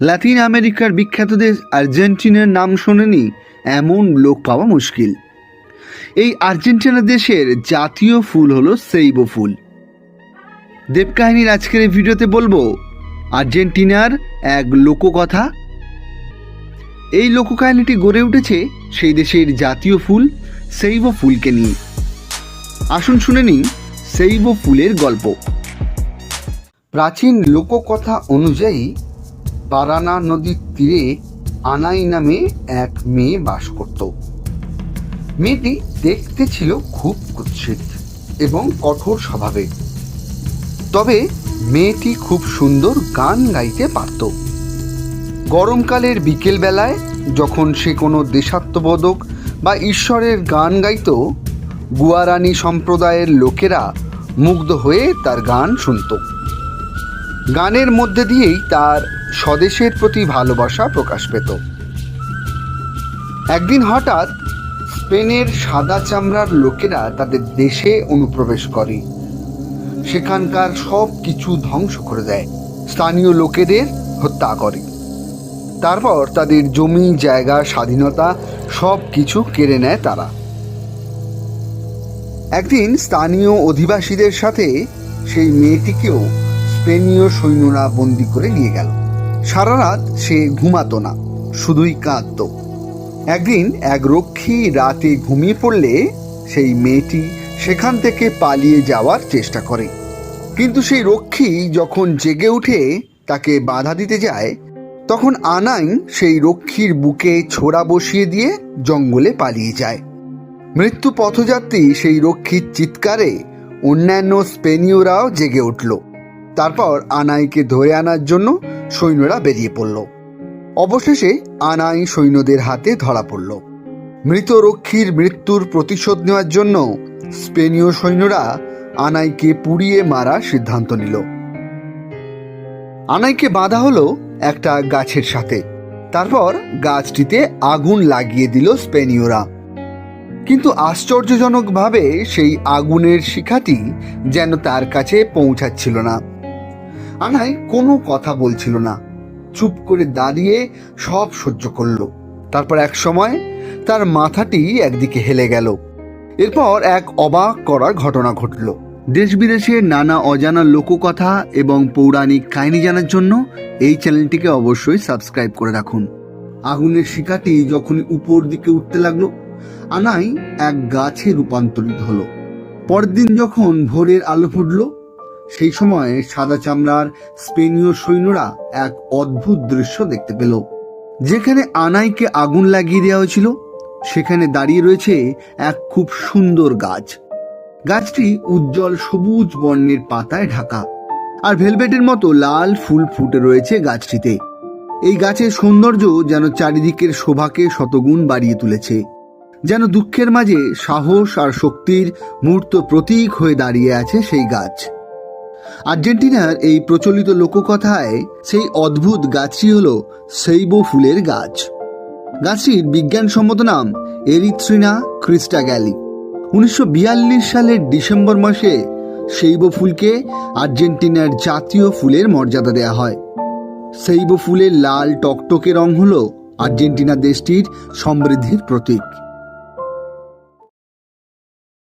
লাতিন আমেরিকার বিখ্যাত দেশ আর্জেন্টিনার নাম শোনেনি, এমন লোক পাওয়া মুশকিল। এই আর্জেন্টিনা দেশের জাতীয় ফুল হলো সেইবো ফুল। দেবকাহিনীর আজকের এই ভিডিওতে বলব, আর্জেন্টিনার এক লোককথা। এই লোককাহিনীটি গড়ে উঠেছে সেই দেশের জাতীয় ফুল সেইবো ফুলকে নিয়ে। আসুন শুনে নিন সেইবো ফুলের গল্প। প্রাচীন লোককথা অনুযায়ী পারানা নদীর তীরে আনাই নামে এক মেয়ে বাস করত। মেয়েটি দেখতে ছিল খুব কুৎসিত এবং কঠোর স্বভাবে তবে মেয়েটি খুব সুন্দর গান গাইতে পারত। গরমকালের বিকেলবেলায় যখন সে কোনো দেশাত্মবোধক বা ঈশ্বরের গান গাইত, গুয়ারানি সম্প্রদায়ের লোকেরা মুগ্ধ হয়ে তার গান শুনত। গানের মধ্যে দিয়েই তার স্বদেশের প্রতি ভালোবাসা প্রকাশ পেত। একদিন হঠাৎ স্পেনের সাদা চামড়ার লোকেরা তাদের দেশে অনুপ্রবেশ করে। সেখানকার সব কিছু ধ্বংস করে দেয়। স্থানীয় লোকেদের হত্যা করে। তারপর তাদের জমি, জায়গা, স্বাধীনতা সব কিছু কেড়ে নেয় তারা। একদিন স্থানীয় অধিবাসীদের সাথে সেই মেয়েটিকেও স্পেনীয় সৈন্যরা বন্দি করে নিয়ে গেল। সারা রাত সে ঘুমাতো না, শুধুই কাঁদত। একদিন এক রক্ষী রাতে ঘুমিয়ে পড়লে সেই মেয়েটি সেখান থেকে পালিয়ে যাওয়ার চেষ্টা করে। কিন্তু সেই রক্ষী যখন জেগে উঠে তাকে বাধা দিতে যায়, তখন আনাইন সেই রক্ষীর বুকে ছোড়া বসিয়ে দিয়ে জঙ্গলে পালিয়ে যায়। মৃত্যু পথযাত্রী সেই রক্ষীর চিৎকারে অন্যান্য স্পেনীয়রাও জেগে উঠল। তারপর আনাইকে ধরে আনার জন্য সৈন্যরা বেরিয়ে পড়ল। অবশেষে আনাই সৈন্যদের হাতে ধরা পড়ল। মৃত রক্ষীর মৃত্যুর প্রতিশোধ নেওয়ার জন্য স্পেনীয় সৈন্যরা আনাইকে পুড়িয়ে মারার সিদ্ধান্ত নিল। আনাইকে বাঁধা হলো একটা গাছের সাথে। তারপর গাছটিতে আগুন লাগিয়ে দিল স্পেনীয়রা। কিন্তু আশ্চর্যজনকভাবে সেই আগুনের শিখাটি যেন তার কাছে পৌঁছাচ্ছিল না। আনাই কোনো কথা বলছিল না। চুপ করে দাঁড়িয়ে সব সহ্য করল। তারপর এক সময় তার মাথাটি একদিকে হেলে গেল। এরপর এক অবাক করার ঘটনা ঘটল। দেশ বিদেশের নানা অজানা লোককথা এবং পৌরাণিক কাহিনী জানার জন্য এই চ্যানেলটিকে অবশ্যই সাবস্ক্রাইব করে রাখুন। আগুনের শিকাটি যখন উপর দিকে উঠতে লাগল, আনাই এক গাছে রূপান্তরিত হলো। পরদিন যখন ভোরের আলো ফুটলো সেই সময় সাদা চামড়ার স্পেনীয় সৈন্যরা এক অদ্ভুত দৃশ্য দেখতে পেল। যেখানে আনাইকে আগুন লাগিয়ে দেওয়া হয়েছিল, সেখানে দাঁড়িয়ে রয়েছে এক খুব সুন্দর গাছ। গাছটি উজ্জ্বল সবুজ বর্ণের পাতায় ঢাকা, আর ভেলভেটের মতো লাল ফুল ফুটে রয়েছে গাছটিতে। এই গাছের সৌন্দর্য যেন চারিদিকের শোভাকে শতগুণ বাড়িয়ে তুলেছে, যেন দুঃখের মাঝে সাহস আর শক্তির মূর্ত প্রতীক হয়ে দাঁড়িয়ে আছে সেই গাছ। আর্জেন্টিনার এই প্রচলিত লোককথায় সেই অদ্ভুত গাছটি হল সেইব ফুলের গাছ। গাছটির বিজ্ঞানসম্মত নাম এরিথ্রিনা ক্রিস্টা গ্যালি উনিশশো বিয়াল্লিশ সালের ডিসেম্বর মাসে সেইব ফুলকে আর্জেন্টিনার জাতীয় ফুলের মর্যাদা দেওয়া হয়। সেইব ফুলের লাল টকটকে রং হল আর্জেন্টিনা দেশটির সমৃদ্ধির প্রতীক।